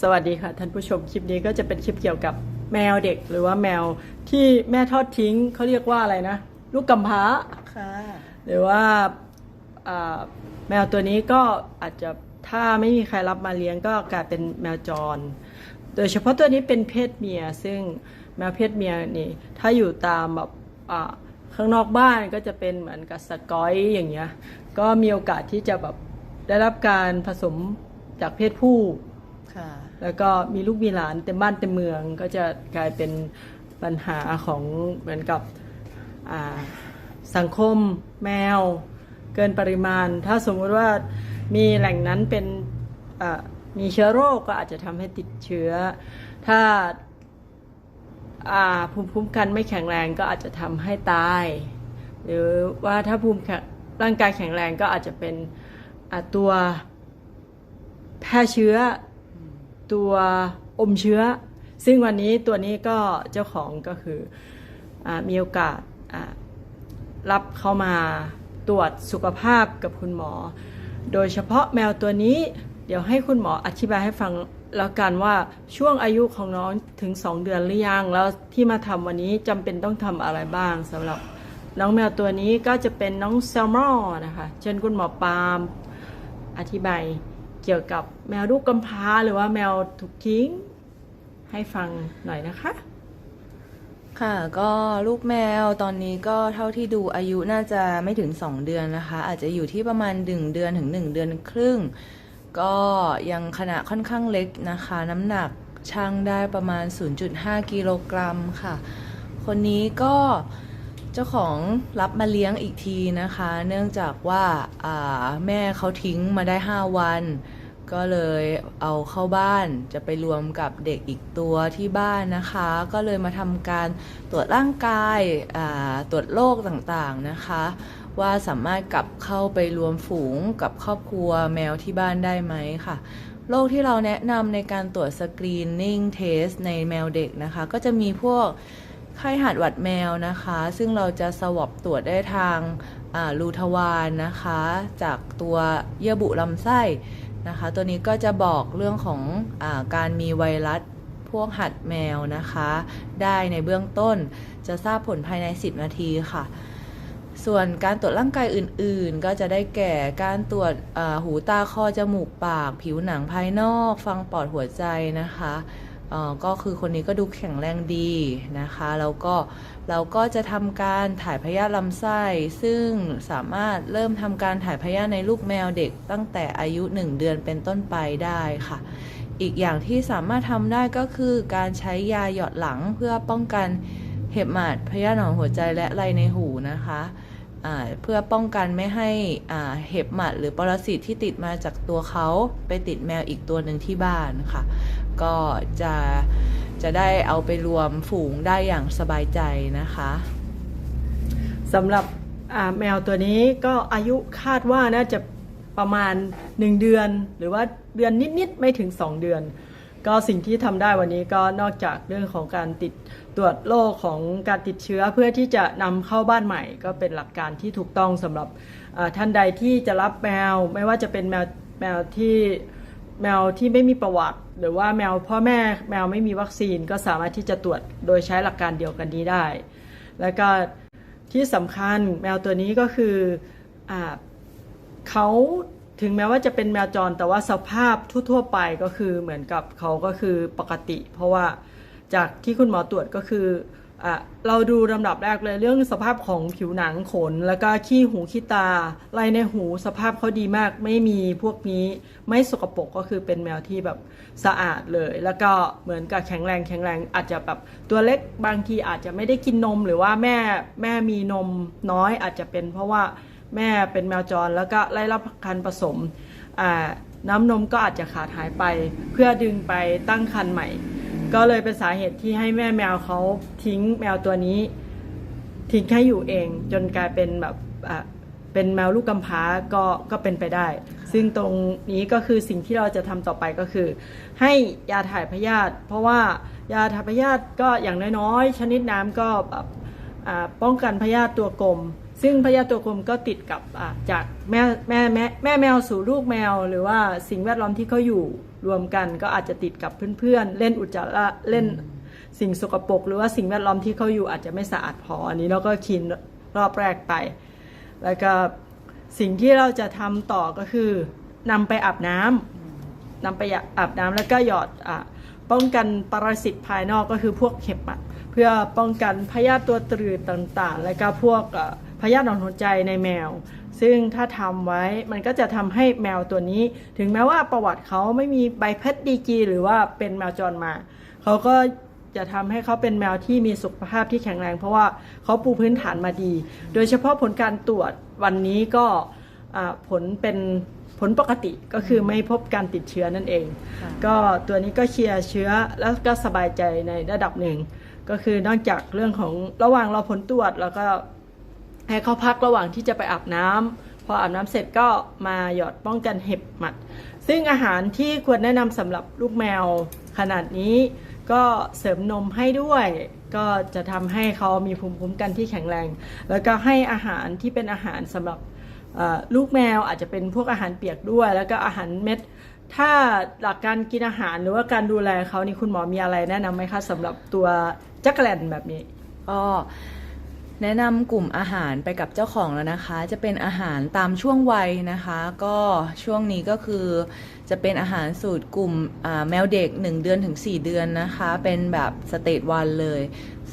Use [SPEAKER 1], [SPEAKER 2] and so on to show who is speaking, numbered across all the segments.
[SPEAKER 1] สวัสดีค่ะท่านผู้ชมคลิปนี้ก็จะเป็นคลิปเกี่ยวกับแมวเด็กหรือว่าแมวที่แม่ทอดทิ้งเขาเรียกว่าอะไรนะ ลูกกำพร้า
[SPEAKER 2] ค่ะ
[SPEAKER 1] หรือว่าแมวตัวนี้ก็อาจจะถ้าไม่มีใครรับมาเลี้ยงก็กลายเป็นแมวจร โดยเฉพาะตัวนี้เป็นเพศเมีย ซึ่งแมวเพศเมียนี่ถ้าอยู่ตามแบบข้างนอกบ้านก็จะเป็นเหมือนกับสกอยอย่างเงี้ยก็มีโอกาสที่จะแบบได้รับการผสมจากเพศผู้ แล้วก็มีลูกมีหลานเต็มบ้านเต็มเมืองก็จะกลายเป็นปัญหาของเหมือนกับสังคมแมว เกินปริมาณ ถ้าสมมุติว่ามีแหล่งนั้นเป็นมีเชื้อโรคก็อาจจะทำให้ติดเชื้อ ถ้าภูมิคุ้มกันไม่แข็งแรงก็อาจจะทำให้ตาย หรือว่าถ้าภูมิร่างกายแข็งแรงก็อาจจะเป็นตัวแพร่เชื้อ ตัวอมเชื้อ ซึ่งวันนี้ตัวนี้ก็เจ้าของก็คืออมีโอกาสรับเข้ามาตรวจสุขภาพกับคุณหมอ โดยเฉพาะแมวตัวนี้ เดี๋ยวให้คุณหมออธิบายให้ฟังแล้วกันว่าช่วงอายุของน้องถึง 2 เดือนหรือยัง แล้วที่มาทำวันนี้จำเป็นต้องทำอะไรบ้างสำหรับน้องแมวตัวนี้ก็จะเป็นน้องแซลมอนนะคะ เชิญคุณหมอปาล์มอธิบาย เกี่ยวกับแมวลูกกำพร้าหรือว่าแมวถูกทิ้ง ให้ฟังหน่อยนะคะ
[SPEAKER 2] ค่ะก็ลูกแมวตอนนี้ก็เท่าที่ดูอายุน่าจะไม่ถึง 2 เดือนนะคะ อาจจะอยู่ที่ประมาณ 1 เดือนถึง 1 เดือนครึ่ง ก็ยังขนาดค่อนข้างเล็กนะคะ น้ำหนักช่างได้ประมาณ 0.5 กิโลกรัมค่ะ คนนี้ก็เจ้าของรับมาเลี้ยงอีกทีนะคะ เนื่องจากว่าาแม่เขาทิ้งมาได้ 5 วัน ก็เลยเอาเข้าบ้านจะไปรวมกับเด็กอีกตัวที่บ้านนะคะ ก็เลยมาทำการตรวจร่างกายาตรวจโรคต่างๆนะคะ ว่าสามารถกลับเข้าไปรวมฝูงกับครอบครัวแมวที่บ้านได้ไหมค่ะโรคที่เราแนะนำในการตรวจสกรีนนิ่งเทสในแมวเด็กนะคะ ก็จะมีพวกไข้หัดหวัดแมวนะคะ ซึ่งเราจะสวอปตรวจได้ทางารูทวารนะคะ จากตัวเยื่อบุลำไส้ นะคะ ตัวนี้ก็จะบอกเรื่องของอการมีไวรัสพวกหัดแมวนะคะ ได้ในเบื้องต้นจะทราบผลภายใน 10 นาทีค่ะ ส่วนการตรวจร่างกายอื่น ๆ ก็จะได้แก่การตรวจหูตาคอจมูกปาก ผิวหนังภายนอก ฟังปอดหัวใจนะคะ ก็คือคนนี้ก็ดูแข็งแรงดีนะคะ แล้วก็เราก็จะทำการถ่ายพยาธิลำไส้ ซึ่งสามารถเริ่มทำการถ่ายพยาธิในลูกแมวเด็กตั้งแต่อายุ 1 เดือนเป็นต้นไปได้ค่ะ อีกอย่างที่สามารถทำได้ก็คือการใช้ยาหยอดหลังเพื่อป้องกันเห็บหมัดพยาธิหนอนหัวใจและไรในหูนะคะเพื่อป้องกันไม่ให้เห็บหมัดหรือปรสิตที่ติดมาจากตัวเขาไปติดแมวอีกตัวหนึ่งที่บ้านค่ะ ก็จะจะได้เอาไปรวมฝูงได้อย่างสบายใจนะคะ
[SPEAKER 1] สำหรับแมวตัวนี้ก็อายุคาดว่าน่าจะประมาณ 1 เดือน หรือว่าเดือนนิด ๆ ไม่ถึง 2 เดือน ก็สิ่งที่ทำได้วันนี้ก็นอกจากเรื่องของการติดตรวจโรคของการติดเชื้อเพื่อที่จะนำเข้าบ้านใหม่ ก็เป็นหลักการที่ถูกต้องสำหรับท่านใดที่จะรับแมว ไม่ว่าจะเป็นแมวแมวที่ แมวที่ไม่มีประวัติ หรือว่าแมวพ่อแม่แมวไม่มีวัคซีนก็สามารถที่จะตรวจโดยใช้หลักการเดียวกันนี้ได้ แล้วก็ที่สำคัญแมวตัวนี้ก็คืออเขาถึงแม้ว่าจะเป็นแมวจรแต่ว่าสภาพทั่วๆไปก็คือเหมือนกับเขาก็คือปกติ เพราะว่าจากที่คุณหมอตรวจก็คือ เราดูลำดับแรกเลยเรื่องสภาพของผิวหนังขน แล้วก็ขี้หูขี้ตาลายในหูสภาพเขาดีมาก ไม่มีพวกนี้ไม่สกปรกก็คือเป็นแมวที่แบบสะอาดเลย แล้วก็เหมือนกับแข็งแรงแข็งแรงอาจจะแบบตัวเล็กบางทีอาจจะไม่ได้กินนมหรือว่าแม่แม่มีนมน้อยอาจจะเป็นเพราะว่าแม่เป็นแมวจรแล้วก็ไล่รับการผสมน้ำนมก็อาจจะขาดหายไป เพื่อดึงไปตั้งครรภ์ใหม่ ก็เลยเป็นสาเหตุที่ให้แม่แมวเขาทิ้งแมวตัวนี้ ทิ้งให้อยู่เอง จนกลายเป็นแบบอะเป็นแมวลูกกำพร้าก็ก็เป็นไปได้ ซึ่งตรงนี้ก็คือสิ่งที่เราจะทำต่อไปก็คือ ให้ยาถ่ายพยาธิเพราะว่ายาถ่ายพยาธิก็อย่างน้อยๆ ชนิดน้ำก็แบบอ่าป้องกันพยาธิตัวกลม ซึ่งพยาธิตัวกลมก็ติดกับอ่าจากแม่แม่แม่แม่แมวสู่ลูกแมว หรือว่าสิ่งแวดล้อมที่เขาอยู่ รวมกันก็อาจจะติดกับเพื่อนๆ เล่นอุจจาระเล่นสิ่งสกปรกหรือว่าสิ่งแวดล้อมที่เขาอยู่อาจจะไม่สะอาดพออันนี้เราก็คินรอบแรกไป แล้วก็สิ่งที่เราจะทำต่อก็คือนำไปอาบน้ำนำไปอาบน้ำแล้วก็หยอดอะป้องกันปรสิตภายนอกก็คือพวกเห็บอะเพื่อป้องกันพยาธิตัวตรือต่างๆ แล้วก็พวกเอ่อพยาธิหนอนหัวใจในแมว ซึ่งถ้าทำไว้มันก็จะทำให้แมวตัวนี้ ถึงแม้ว่าประวัติเขาไม่มีใบเพชรดีกรีหรือว่าเป็นแมวจรมา เขาก็จะทำให้เขาเป็นแมวที่มีสุขภาพที่แข็งแรง เพราะว่าเขาปูพื้นฐานมาดี โดยเฉพาะผลการตรวจวันนี้ก็อ่าผลเป็นผลปกติก็คือไม่พบการติดเชื้อนั่นเอง
[SPEAKER 2] ค่ะ
[SPEAKER 1] ก็ตัวนี้ก็เคลียร์เชื้อแล้วก็สบายใจในระดับหนึ่ง ก็คือนอกจากเรื่องของระหว่างรอผลตรวจแล้วก็ ให้เขาพักระหว่างที่จะไปอาบน้ำพออาบน้ำเสร็จก็มาหยอดป้องกันเห็บหมัด ซึ่งอาหารที่ควรแนะนำสำหรับลูกแมวขนาดนี้ก็เสริมนมให้ด้วย ก็จะทำให้เขามีภูมิคุ้มกันที่แข็งแรง แล้วก็ให้อาหารที่เป็นอาหารสำหรับลูกแมวอาจจะเป็นพวกอาหารเปียกด้วย แล้วก็อาหารเม็ด ถ้าหลักการกินอาหารหรือว่าการดูแลเขานี่คุณหมอมีอะไรแนะนำไหมคะสำหรับตัวจักรแลนแบบนี้
[SPEAKER 2] ก็ แนะนำกลุ่มอาหารไปกับเจ้าของแล้วนะคะ จะเป็นอาหารตามช่วงวัยนะคะ ก็ช่วงนี้ก็คือจะเป็นอาหารสูตรกลุ่มแมวเด็ก 1 เดือนถึง 4 เดือนนะคะ เป็นแบบสเตจวันเลย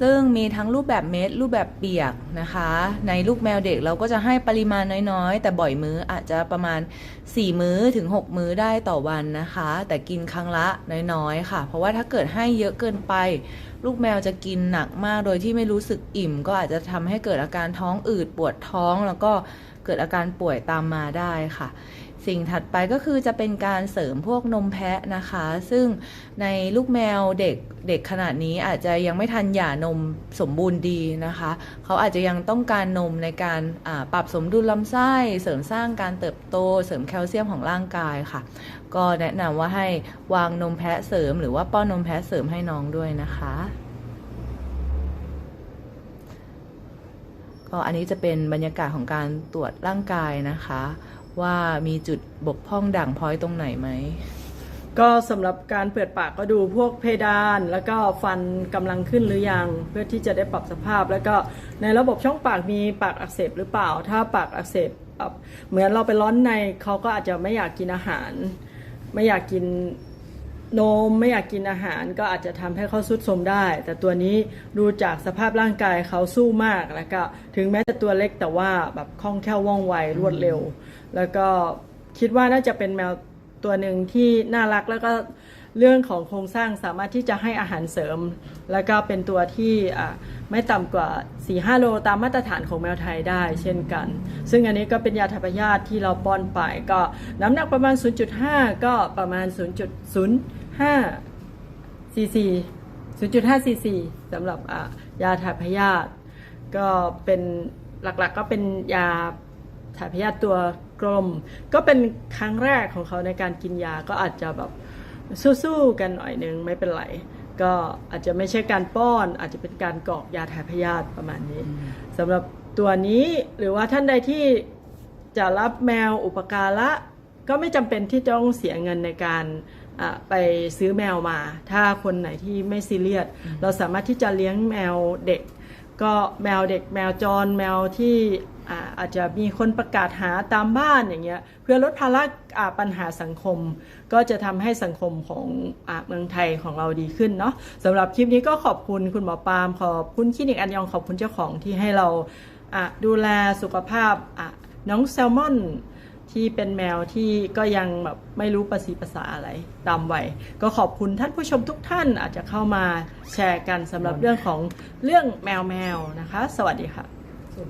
[SPEAKER 2] ซึ่งมีทั้งรูปแบบเม็ดรูปแบบเปียกนะคะ ในลูกแมวเด็กเราก็จะให้ปริมาณน้อยๆ แต่บ่อยมื้ออาจจะประมาณ 4 มื้อถึง 6 มื้อได้ต่อวันนะคะ แต่กินครั้งละน้อยๆ ค่ะ เพราะว่าถ้าเกิดให้เยอะเกินไป ลูกแมวจะกินหนักมากโดยที่ไม่รู้สึกอิ่ม ก็อาจจะทำให้เกิดอาการท้องอืดปวดท้องแล้วก็เกิดอาการป่วยตามมาได้ค่ะ สิ่งถัดไปก็คือจะเป็นการเสริมพวกนมแพะนะคะ ซึ่งในลูกแมวเด็กเด็กขนาดนี้อาจจะยังไม่ทันหย่านมสมบูรณ์ดีนะคะ เขาอาจจะยังต้องการนมในการปรับสมดุลลำไส้ เสริมสร้างการเติบโต เสริมแคลเซียมของร่างกายค่ะ ก็แนะนำว่าให้วางนมแพะเสริม หรือว่าป้อนนมแพะเสริมให้น้องด้วยนะคะก็อันนี้จะเป็นบรรยากาศของการตรวจร่างกายนะคะ ว่ามีจุดบกพร่องด่างพร้อยตรงไหนไหม
[SPEAKER 1] ก็สำหรับการเปิดปากก็ดูพวกเพดาน แล้วก็ฟันกำลังขึ้นหรือยัง เพื่อที่จะได้ปรับสภาพ แล้วก็ในระบบช่องปากมีปากอักเสบหรือเปล่า ถ้าปากอักเสบแบบเหมือนเราไปร้อนในเขาก็อาจจะไม่อยากกินอาหาร ไม่อยากกิน นมไม่อยากกินอาหารก็อาจจะทำให้เขาสุดสมได้ แต่ตัวนี้ดูจากสภาพร่างกายเขาสู้มากแล้วก็ถึงแม้จะตัวเล็กแต่ว่าแบบคล่องแคล่วว่องไวรวดเร็ว แล้วก็คิดว่าน่าจะเป็นแมวตัวหนึ่งที่น่ารักแล้วก็เรื่องของโครงสร้างสามารถที่จะให้อาหารเสริม แล้วก็เป็นตัวที่ไม่ต่ำกว่า 4-5 โลตามมาตรฐานของแมวไทยได้เช่นกัน ซึ่งอันนี้ก็เป็นยาทพยาธิที่เราป้อนไปก็น้ำหนักประมาณ 0.5 ก็ประมาณ 0.0 5 cc 0.5 cc สำหรับยาถ่ายพยาธิก็เป็นหลักๆก็เป็นยาถ่ายพยาธิตัวกลม ก็เป็นครั้งแรกของเขาในการกินยาก็อาจจะแบบสู้ๆกันหน่อยนึงไม่เป็นไรก็อาจจะไม่ใช่การป้อน อาจจะเป็นการกรอกยาถ่ายพยาธิประมาณนี้สำหรับตัวนี้หรือว่าท่านใดที่จะรับแมวอุปการะก็ไม่จำเป็นที่ต้องเสียเงินในการ ไปซื้อแมวมา ถ้าคนไหนที่ไม่ซีเรียสเราสามารถที่จะเลี้ยงแมวเด็ก ก็แมวเด็กแมวจรแมวที่อ่าอาจจะมีคนประกาศหาตามบ้านอย่างเงี้ยเพื่อลดภาระอ่าปัญหาสังคม ก็จะทำให้สังคมของอาเมืองไทยของเราดีขึ้นเนาะสำหรับคลิปนี้ก็ขอบคุณคุณหมอปาล์มขอบคุณคลินิกอันยองขอบคุณเจ้าของที่ให้เราอะดูแลสุขภาพอะน้องแซลมอน ที่เป็นแมวที่ก็ยังแบบไม่รู้ภาษีภาษาอะไรตามวัยก็ขอบคุณท่านผู้ชมทุกท่านอาจจะเข้ามาแชร์กันสำหรับเรื่องของเรื่องแมวแมวนะคะ สวัสดีค่ะ
[SPEAKER 3] ส่วน